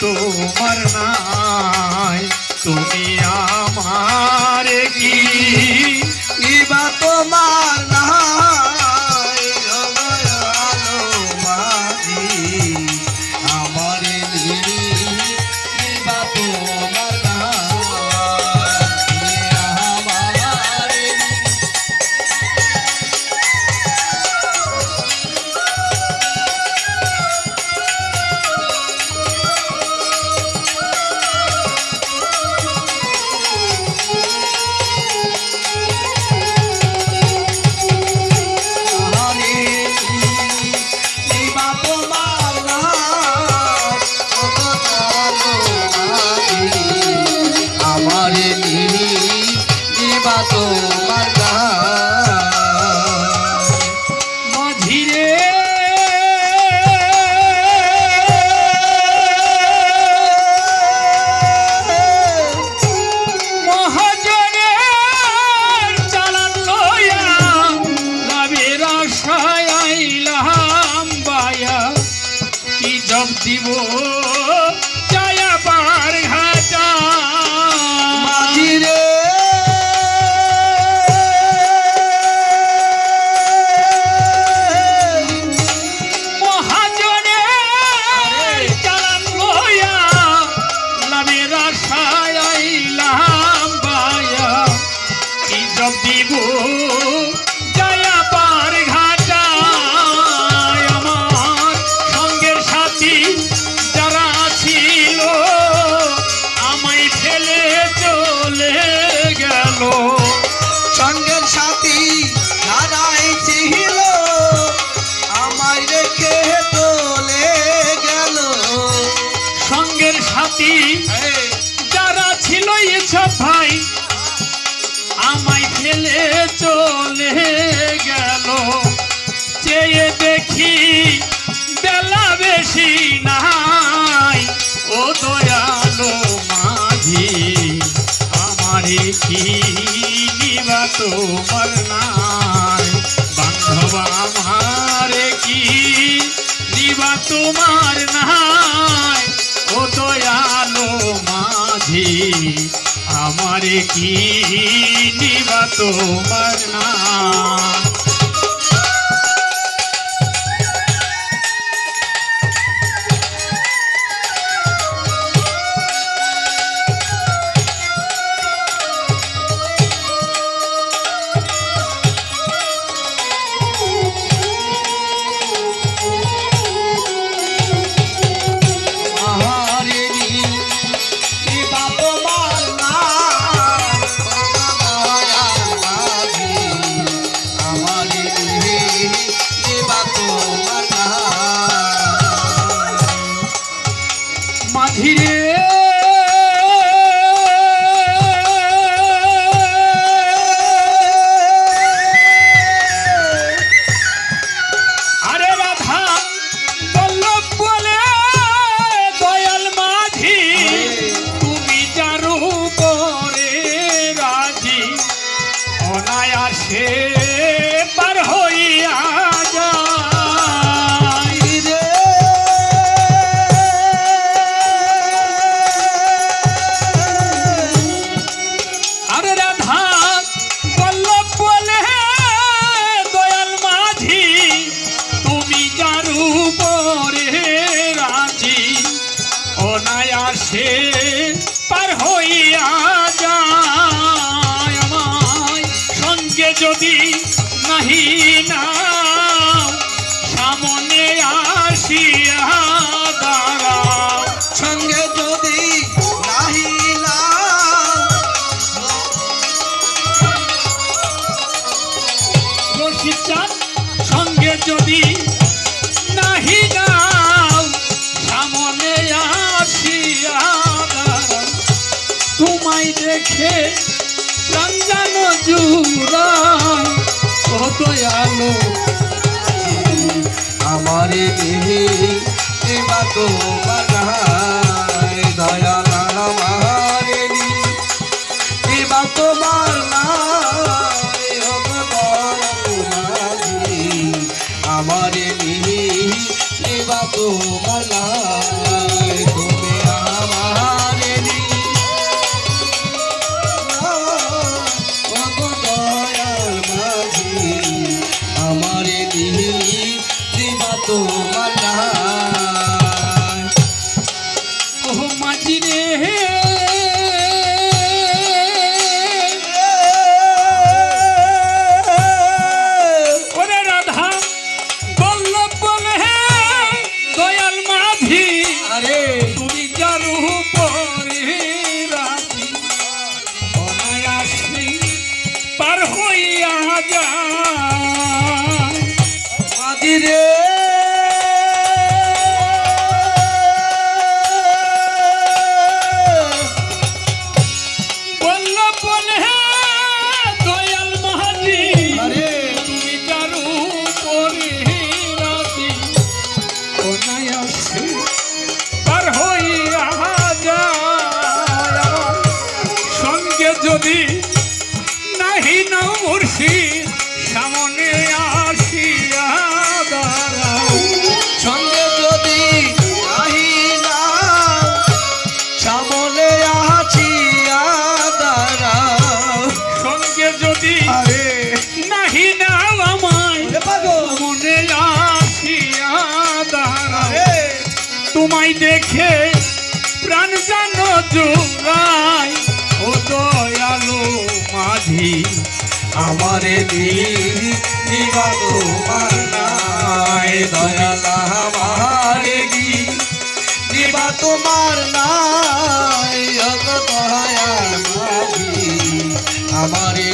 তোমার নাই। তুমি আর বেশি নাই। ও দয়ালো মাঝি, আমারে কি নিবা তোমার নাই। বান্ধব আমারে কি নিবা তোমার নাই। ও দয়ালো মাঝি, আমারে কি নিবা তোমার নাই। পার হইয়া যায় আমায়। সঙ্গে যদি নাহি না সামনে আসিয়া সঙ্গে যদি না সঙ্গে যদি দেখে রঞ্জানো জুরা কত আলো। আমারে দেহে এবার তো বাজায় দয়া আমারে মিহি বাবু মালা যদি মুর্শিদ সামনে আসিয়া দাঁড়াও। সঙ্গে যদি নাহি না সামনে আছিয়া দাঁড়াও। সঙ্গে যদি আরে। নাহি না আমায় মনে আসিয়া দাঁড়াও। তোমায় দেখে আমারে দিবা তোমার নাই দয়ালা আমারে দিবা তোমার নাই আমারে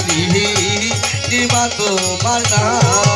দিবা তোমার নাই